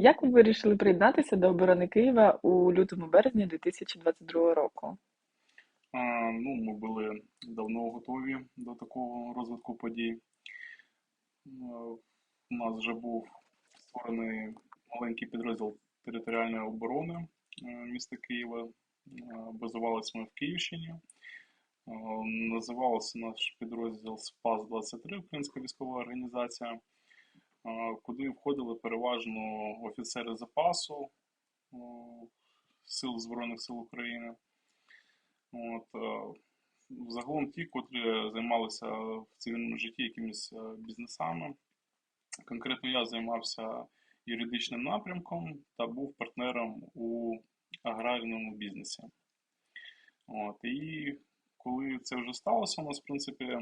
Як ви вирішили приєднатися до оборони Києва у лютому-березні 2022 року? А, ну, ми були давно готові до такого розвитку подій. Е, У нас вже був створений маленький підрозділ територіальної оборони е, міста Києва. Е, Базувалися ми в Київщині. Е, Називався наш підрозділ СПАС-23, Українська військова організація, е, куди входили переважно офіцери запасу Сил Збройних сил України. От, е, загалом ті, котрі займалися в цивільному житті якимись е, бізнесами. Конкретно я займався юридичним напрямком та був партнером у аграрному бізнесі. От, і коли це вже сталося, у нас, в принципі,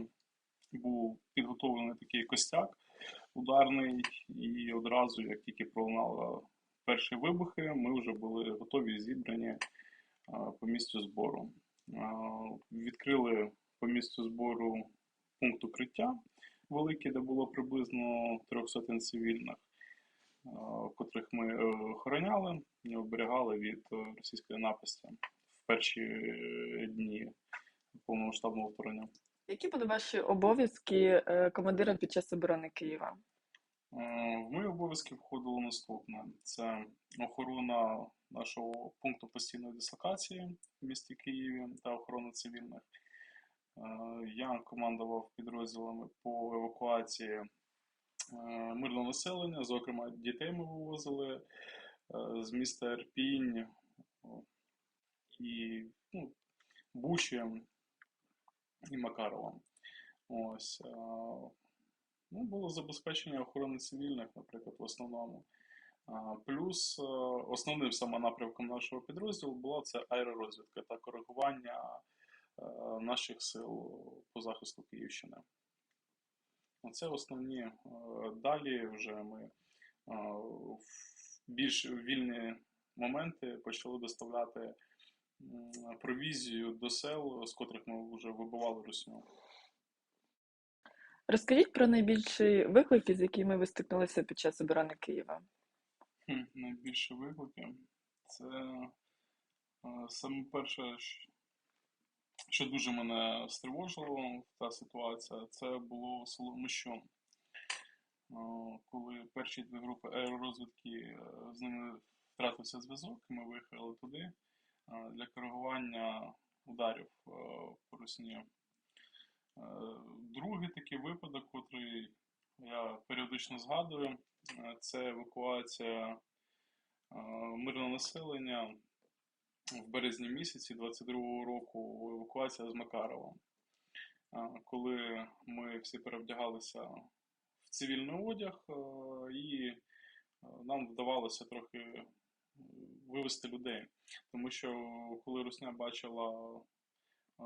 був підготовлений такий костяк ударний, і одразу, як тільки пролунали перші вибухи, ми вже були готові зібрані по місцю збору. Відкрили по місцю збору пункт укриття великий, де було приблизно трьох сотень цивільних, котрих ми е, охороняли і оберігали від е, російської напасті в перші дні повномасштабного вторгнення. Які були ваші обов'язки е, командира під час оборони Києва? Е, мої обов'язки входило наступне: це охорона нашого пункту постійної дислокації в місті Києві та охорона цивільних. Е, Я командував підрозділами по евакуації е, мирного населення, зокрема, дітей ми вивозили е, з міста Ірпінь і ну, Бучі і Макарова. Ось. е, Ну, було забезпечення охорони цивільних, наприклад, в основному. Плюс е, основним саме напрямком нашого підрозділу була це аеророзвідка та коригування е, наших сил по захисту Київщини. Оце основні. Е, Далі вже ми е, в більш вільні моменти почали доставляти провізію до сел, з котрих ми вже вибивали русню. Розкажіть про найбільші виклики, з якими ви стикнулися під час оборони Києва. Хм, Найбільше виклики. Це е, саме перше, що дуже мене стривожило та ситуація, це було село Мощон. Е, Коли перші дві групи аеророзвідки е, з ними втратився зв'язок, ми виїхали туди для коригування ударів е, по Русні. Е, Другий такий випадок, котрий я періодично згадую, е, це евакуація е, мирного населення в березні місяці 22-го року, евакуація з Макарова. Е, Коли ми всі перевдягалися в цивільний одяг, е, і е, нам вдавалося трохи е, вивести людей. Тому що коли Русня бачила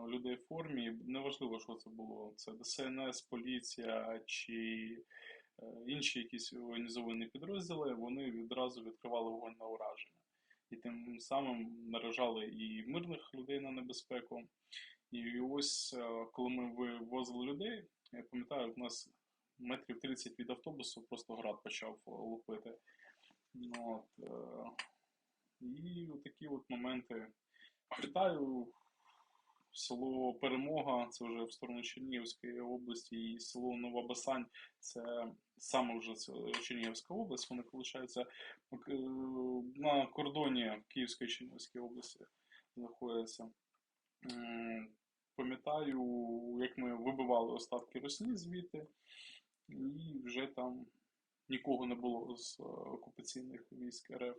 людей в формі, неважливо, що це було. Це ДСНС, поліція чи е, інші якісь організовані підрозділи, вони відразу відкривали вогонь на ураження. І тим самим наражали і мирних людей на небезпеку. І ось е, коли ми вивозили людей, я пам'ятаю, у нас метрів 30 від автобусу просто град почав лупити. Ну, От, е, і такі от моменти. Пам'ятаю, село Перемога, це вже в сторону Чернігівської області, і село Нова Басань, це саме вже Чернігівська область, вони, виходить, е, на кордоні Київської Чернігівської області знаходяться. Пам'ятаю, як ми вибивали оставки Росії звідти, і вже там нікого не було з е, окупаційних військ РФ.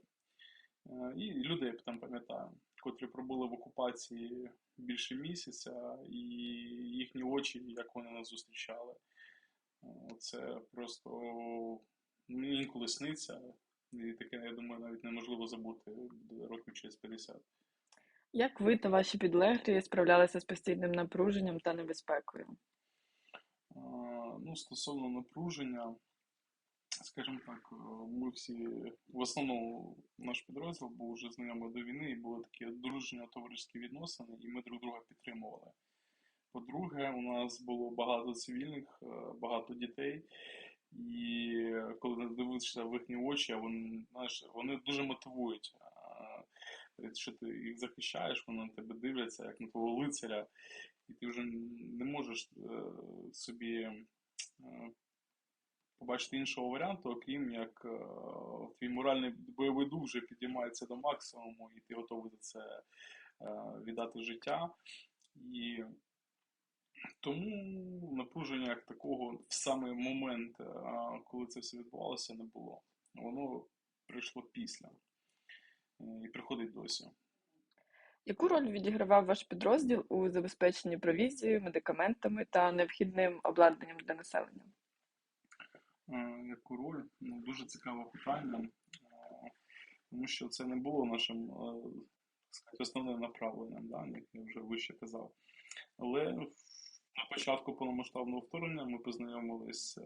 Е, І людей там пам'ятаю, котрі пробули в окупації більше місяця, і їхні очі, як вони нас зустрічали. Е, Це просто мені інколи сниться, і таке, я думаю, навіть неможливо забути років через 50. Як ви та ваші підлеглі справлялися з постійним напруженням та небезпекою? Ну, стосовно напруження, скажімо так, е, ми всі, в основному наш підрозділ був вже знайомий до війни, і були такі дружні товариські відносини, і ми друг друга підтримували. По-друге, у нас було багато цивільних, е, багато дітей, І коли дивишся в їхні очі, вони, знаєш, вони дуже мотивують. Що ти їх захищаєш, вони на тебе дивляться, як на твого лицаря, і ти вже не можеш е, собі побачити іншого варіанту, окрім як е, твій моральний бойовий дух вже підіймається до максимуму, і ти готовий за це е, віддати життя. І тому напруження як такого в самий момент, е, коли це все відбувалося, не було. Воно прийшло після і приходить досі. Яку роль відігравав ваш підрозділ у забезпеченні провізією, медикаментами та необхідним обладнанням для населення? Е, Яку роль? Ну, дуже цікаве питання, е, тому що це не було нашим е, сказати, основним направленням, да, як я вже вище казав. Але на початку повномасштабного вторгнення ми познайомились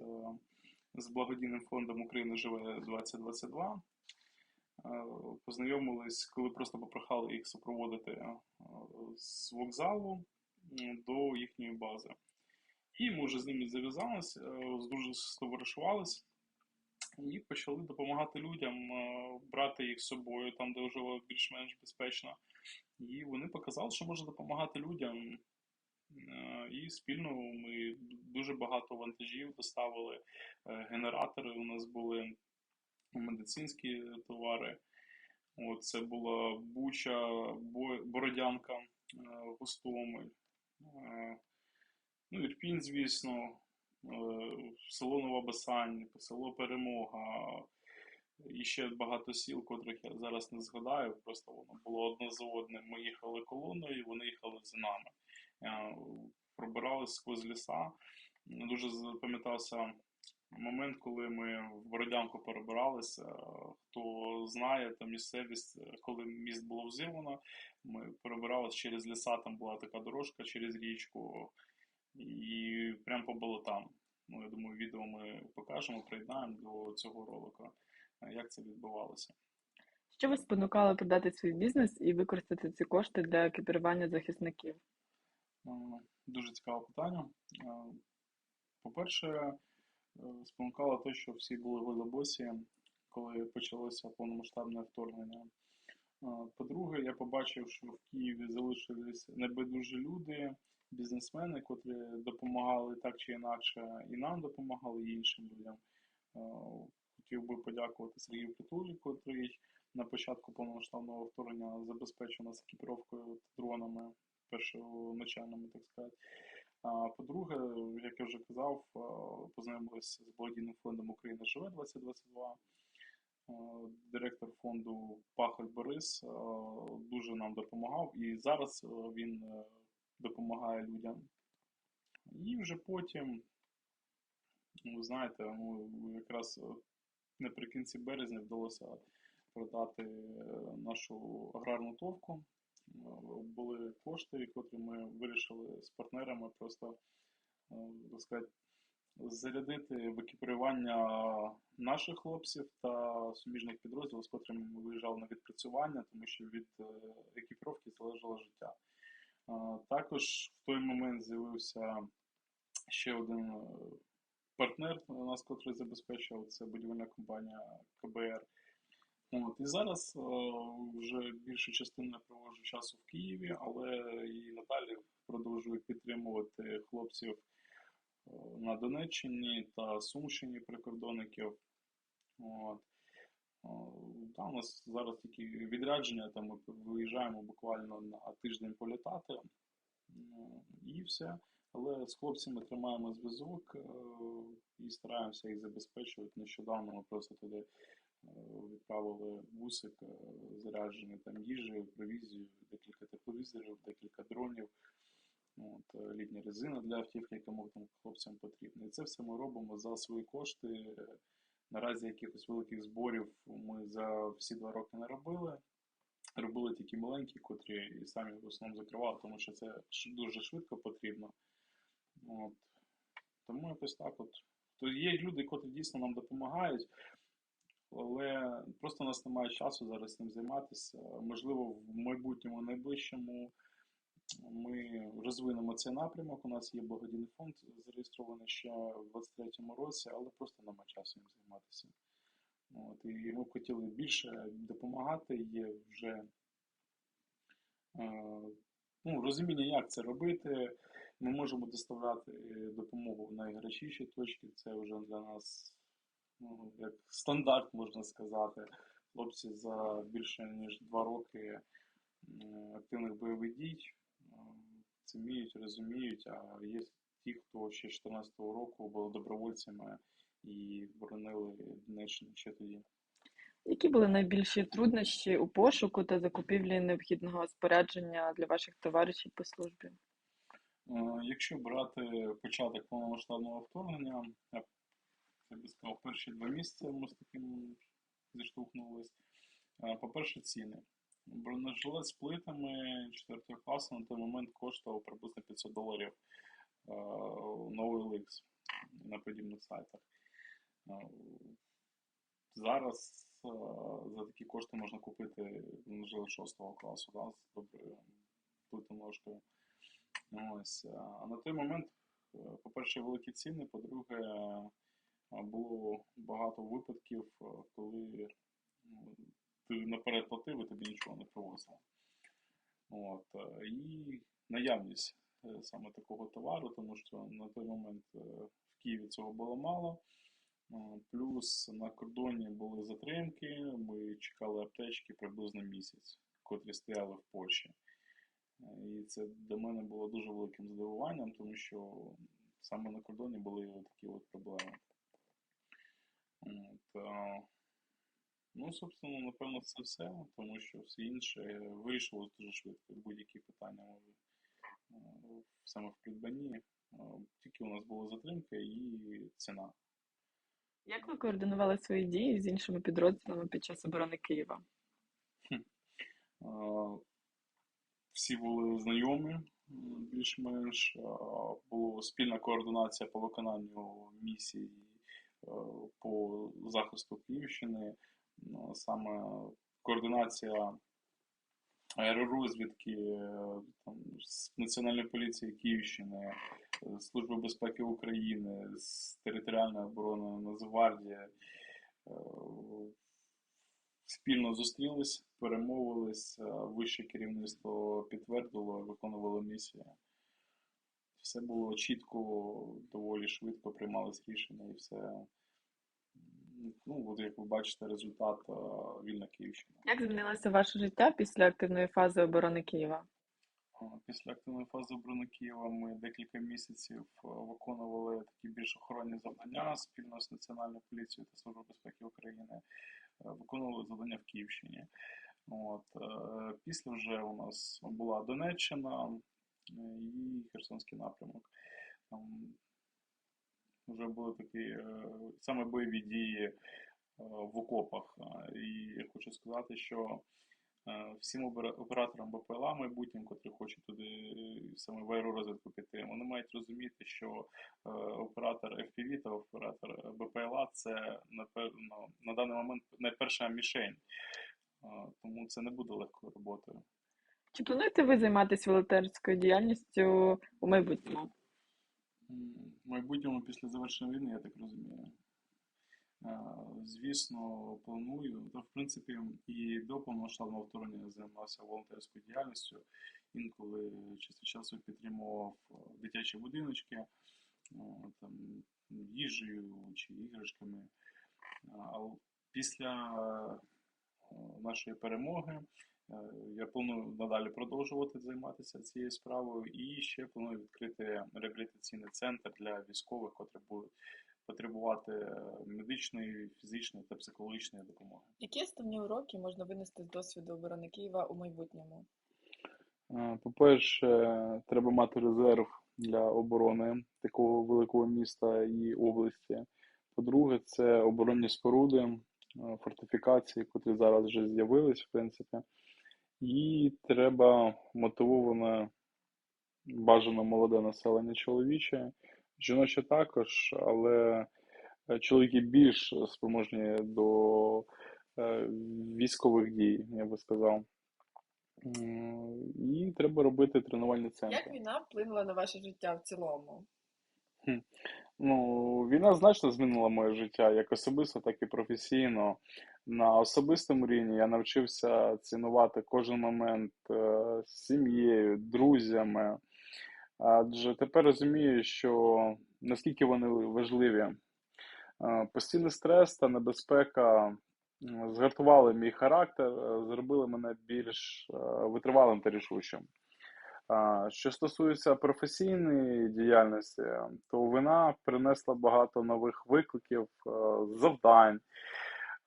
з благодійним фондом України живе 2022. Е, Познайомились, коли просто попрохали їх супроводити з вокзалу до їхньої бази. І ми вже з ними зав'язалися, дуже стоваришувались і почали допомагати людям, е, брати їх з собою там, де вже більш-менш безпечно. І вони показали, що можна допомагати людям. Е, І спільно ми дуже багато вантажів доставили, е, генератори у нас були, медицинські товари. От, це була Буча, Бородянка, е, Гостомель, е, ну, Ірпінь, звісно, е, село Нова Басань, село Перемога. І ще багато сіл, котрих я зараз не згадаю, просто воно було одне за одним. Ми їхали колоною, вони їхали за нами. Е, Пробирались сквозь ліса. Дуже запам'ятався момент, коли ми в Бородянку перебиралися. Хто знає, там місцевість, коли міст було взірвано, ми перебиралися через ліса, там була така дорожка через річку, і прямо по болотам. Ну, я думаю, відео ми покажемо, приєднаємо до цього ролика, як це відбувалося. Що вас спонукало продати свій бізнес і використати ці кошти для екіпірування захисників? Дуже цікаве питання. По-перше, е, спонукало те, що всі були в Лебосі, коли почалося повномасштабне вторгнення. По-друге, я побачив, що в Києві залишились небайдужі люди, бізнесмени, котрі допомагали так чи інакше, і нам допомагали, і іншим людям. Е, Хотів би подякувати Сергію Притулі, котрий на початку повномасштабного вторгнення забезпечив нас екіпіровкою дронами першоначальними, так сказати. А по-друге, як я вже казав, е, познайомилися з благодійним фондом Україна живе 2022. Е, Директор фонду Пахаль Борис дуже нам допомагав, і зараз він допомагає людям. І вже потім, ви знаєте, ну, якраз е, наприкінці березня вдалося продати е, нашу аграрну товку. Е, Були кошти, котрі ми вирішили з партнерами просто так сказати, зарядити в екіпірування наших хлопців та суміжних підрозділів, з котрими ми виїжджали на відпрацювання, тому що від екіпіровки залежало життя. Також в той момент з'явився ще один е, партнер у нас, котрий забезпечував, це будівельна компанія КБР. От, і зараз е, вже більшу частину проводжу часу в Києві, але і надалі продовжую підтримувати хлопців е, на Донеччині та Сумщині прикордонників. От. Е, Та, у нас зараз тільки відрядження, там ми виїжджаємо буквально на тиждень політати е, і все. Але з хлопцями тримаємо зв'язок е, і стараємося їх забезпечувати. Нещодавно ми просто туди відправили бусик е, заряджений там їжею, провізією, декілька тепловізорів, декілька дронів, от, літня резина для автівки, яка там хлопцям потрібна. І це все ми робимо за свої кошти. Наразі якихось великих зборів ми за всі два роки не робили. Робили тільки маленькі, котрі і самі в основному закривали, тому що це дуже швидко потрібно. От. Тому якось так от. То є люди, котрі дійсно нам допомагають, але просто у нас немає часу зараз цим займатися. Можливо, в майбутньому найближчому ми розвинемо цей напрямок. У нас є благодійний фонд зареєстрований ще в 23-му році, але просто нема часу їм займатися. От, і ми б хотіли більше допомагати. Є вже е, ну, розуміння, як це робити. Ми можемо доставляти допомогу в найгарячіші точки. Це вже для нас ну, як стандарт, можна сказати. Хлопці за більше ніж два роки активних бойових дій е, це вміють, розуміють. А є ті, хто ще з 2014 року були добровольцями і боронили Донеччину ще тоді. Які були найбільші труднощі у пошуку та закупівлі необхідного спорядження для ваших товаришів по службі? Е, Якщо брати початок повномасштабного вторгнення, я би сказав, перші два місяці ми з таким зіштовхнулись. Е, По-перше, ціни. Бронежилет з плитами 4 класу на той момент коштував приблизно 500 доларів е, на OLX на подібних сайтах. Е, Зараз е, за такі кошти можна купити бронежилет 6 класу да, з доброю плитоножкою. Ось. А на той момент, по-перше, великі ціни, по-друге, було багато випадків, коли ну, ти наперед платив і тобі нічого не привозили. От. е, І наявність е, саме такого товару, тому що на той момент е, в Києві цього було мало. Плюс на кордоні були затримки, ми чекали аптечки приблизно місяць, котрі стояли в Польщі. І це для мене було дуже великим здивуванням, тому що саме на кордоні були такі от проблеми. От, ну, собственно, напевно, це все, тому що все інше вирішилось дуже швидко. Будь-які питання е, саме в придбанні. Е, Тільки у нас були затримки і ціна. Як ви координували свої дії з іншими підрозділами під час оборони Києва? Е, Всі були знайомі більш-менш. Е, Була спільна координація по виконанню місій е, по захисту Київщини. Ну, Саме координація аеророзвідки е, там, з Національної поліції Київщини, е, Служби безпеки України, з територіальної оборони Нацгвардії. Е, Спільно зустрілись, перемовились, вище керівництво підтвердило, виконувало місію. Все було чітко, доволі швидко приймались рішення і все. Ну, от як ви бачите, результат е, вільна Київщина. Як змінилося ваше життя після активної фази оборони Києва? Після активної фази оборони Києва ми декілька місяців е, виконували такі більш охоронні завдання спільно з Національною поліцією та Службою безпеки України. Е, Виконували завдання в Київщині. От, е, після вже у нас була Донеччина е, і Херсонський напрямок. Там вже були такі е, саме бойові дії е, в окопах. І я хочу сказати, що е, всім операторам БПЛА майбутнім, котрі хочуть туди саме в аеророзвідку піти, вони мають розуміти, що оператор FPV та оператор БПЛА це напевно на даний момент найперша мішень. Тому це не буде легкою роботою. Чи плануєте ви займатися волонтерською діяльністю у майбутньому? В майбутньому після завершення війни, я так розумію. Е, Звісно, планую. Та, в принципі, і до повномасштабного вторгнення займався волонтерською діяльністю. Інколи час від часу підтримував е, дитячі будиночки, е, там, їжею чи іграшками. А після нашої перемоги я планую надалі продовжувати займатися цією справою і ще планую відкрити реабілітаційний центр для військових, котрі будуть потребувати е, медичної, фізичної та психологічної допомоги. Які основні уроки можна винести з досвіду оборони Києва у майбутньому? Е, По-перше, треба мати резерв для оборони такого великого міста і області. По-друге, це оборонні споруди, е, фортифікації, котрі зараз вже з'явились, в принципі. І треба мотивоване, бажано молоде населення чоловіче, жіноче також, але е, чоловіки більш спроможні до е, військових дій, я би сказав. І треба робити тренувальні Як війна вплинула на ваше життя в цілому? Хм. Ну, війна значно змінила моє життя як особисто, так і професійно. На особистому рівні я навчився цінувати кожен момент е, з сім'єю, друзями. Адже тепер розумію, що наскільки вони важливі. Е, Постійний стрес та небезпека згартували мій характер, е, зробили мене більш витривалим та рішучим. Що стосується професійної діяльності, то вона принесла багато нових викликів, завдань.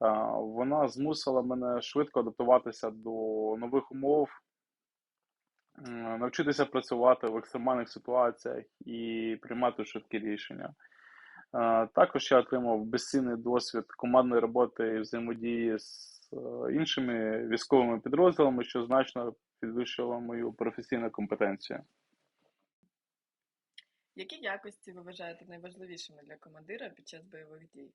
А, Вона змусила мене швидко адаптуватися до нових умов, навчитися працювати в екстремальних ситуаціях і приймати швидкі рішення. Е, Також я отримав безцінний досвід командної роботи і взаємодії з е, іншими військовими підрозділами, що значно підвищило мою професійну компетенцію. Які якості ви вважаєте найважливішими для командира під час бойових дій?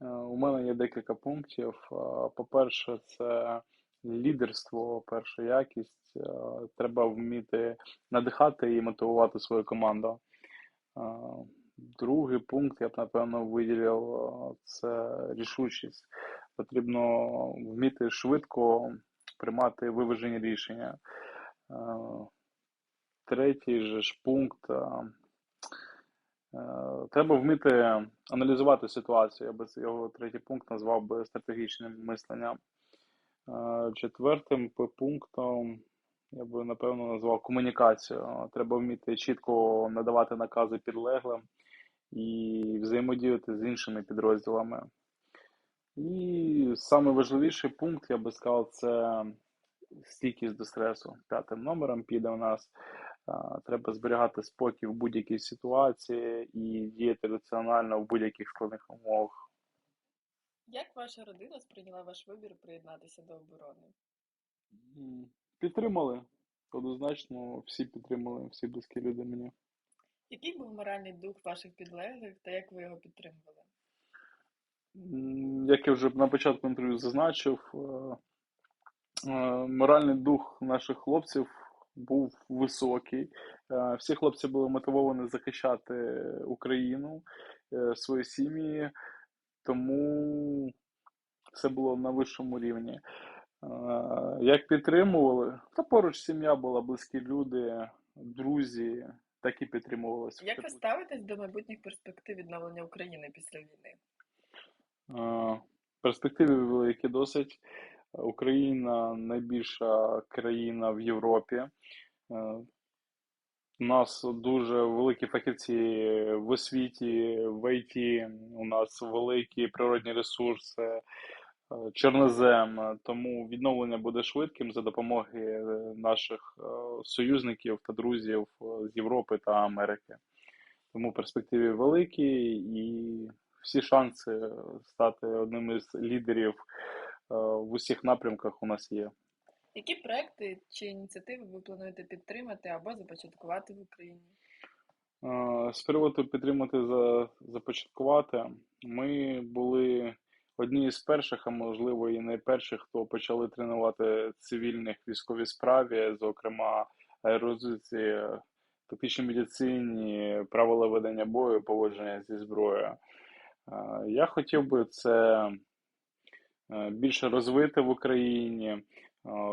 Е, У мене є декілька пунктів. Е, По-перше, це лідерство, перша якість. Е, Треба вміти надихати і мотивувати свою команду. Другий пункт я б напевно виділив це рішучість. Потрібно вміти швидко приймати виважені рішення. Третій же ж пункт. Е, Треба вміти аналізувати ситуацію. Я би його третій пункт назвав би стратегічним мисленням. Е, Четвертим пунктом я би напевно назвав комунікацію. Треба вміти чітко надавати накази підлеглим і взаємодіяти з іншими підрозділами. І найважливіший пункт, я би сказав, це стійкість до стресу. П'ятим номером піде у нас. Треба зберігати спокій в будь-якій ситуації і діяти раціонально в будь-яких складних умовах. Як ваша родина сприйняла ваш вибір приєднатися до оборони? Підтримали. Однозначно, всі підтримали, всі близькі люди мені. Який був моральний дух ваших підлеглих та як ви його підтримували? Як я вже на початку інтерв'ю зазначив, е, е, моральний дух наших хлопців був високий. Е, Всі хлопці були мотивовані захищати Україну, е, свої сім'ї, тому все було на вищому рівні. Е, Як підтримували, та поруч сім'я була, близькі люди, друзі, так і підтримувалися. Як ви ставитесь до майбутніх перспектив відновлення України після війни? Перспективи великі досить. Україна найбільша країна в Європі. Е, У нас дуже великі фахівці в освіті, в ІТ, у нас великі природні ресурси, е, чорнозем, тому відновлення буде швидким за допомоги е, наших союзників та друзів з Європи та Америки. Тому перспективи великі і всі шанси стати одним із лідерів в усіх напрямках у нас є. Які проекти чи ініціативи ви плануєте підтримати або започаткувати в Україні? Е, З приводу підтримати за започаткувати. Ми були одні з перших, а можливо і найперших, хто почали тренувати цивільних військовій справі, зокрема аеророзвідці, тактичній медицині, правила ведення бою, поводження зі зброєю. Е, Я хотів би це е, більше розвити в Україні, е,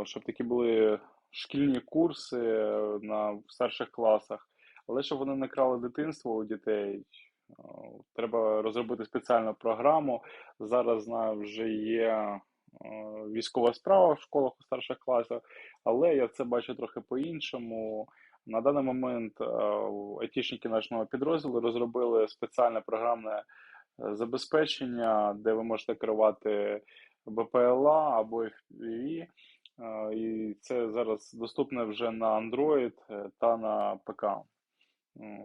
щоб такі були шкільні курси е, на старших класах, але щоб вони не крали дитинство у дітей. е, Треба розробити спеціальну програму. Зараз знаю, вже є е, військова справа в школах у старших класах, але я це бачу трохи по-іншому. На даний момент е, айтішники нашого підрозділу розробили спеціальне програмне е, забезпечення, де ви можете керувати БПЛА або FPV. Е, І це зараз доступне вже на Android е, та на ПК.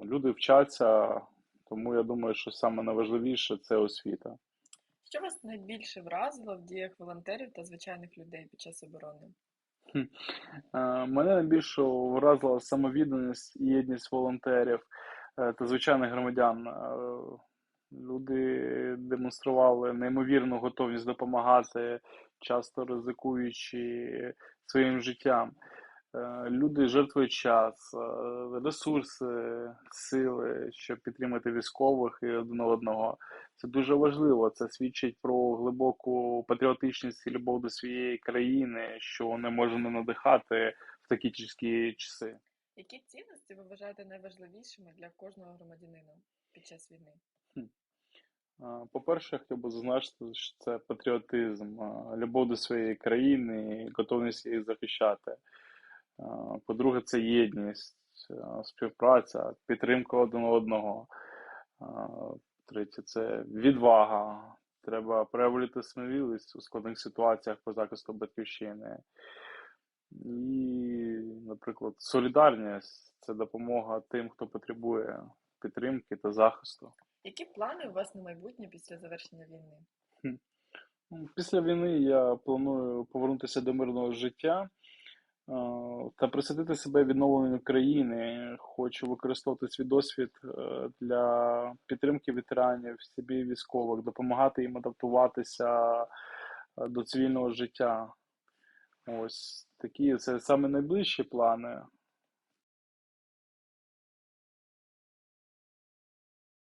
Люди вчаться, тому я думаю, що саме найважливіше це освіта. Що вас найбільше вразило в діях волонтерів та звичайних людей під час оборони? Е, Мене найбільше вразила самовідданість і єдність волонтерів е, та звичайних громадян. Люди демонстрували неймовірну готовність допомагати, часто ризикуючи своїм життям. Е, Люди жертвують час, е, ресурси, сили, щоб підтримати військових і один одного. Це дуже важливо. Це свідчить про глибоку патріотичність і любов до своєї країни, що не може не надихати в такі тяжкі часи. Які цінності ви вважаєте найважливішими для кожного громадянина під час війни? По-перше, хотів би зазначити, що це патріотизм, любов до своєї країни готовність її захищати. По-друге, це єдність, співпраця, підтримка один одного. Третє, це відвага. Треба проявити сміливість у складних ситуаціях по захисту батьківщини. І, наприклад, солідарність це допомога тим, хто потребує підтримки та захисту. Які плани у вас на майбутнє після завершення війни? Після війни я планую повернутися до мирного життя та присвятити себе відновленню країни. Хочу використовувати свій досвід е, для підтримки ветеранів, собі військових, допомагати їм адаптуватися е, до цивільного життя. Ось такі це саме найближчі плани.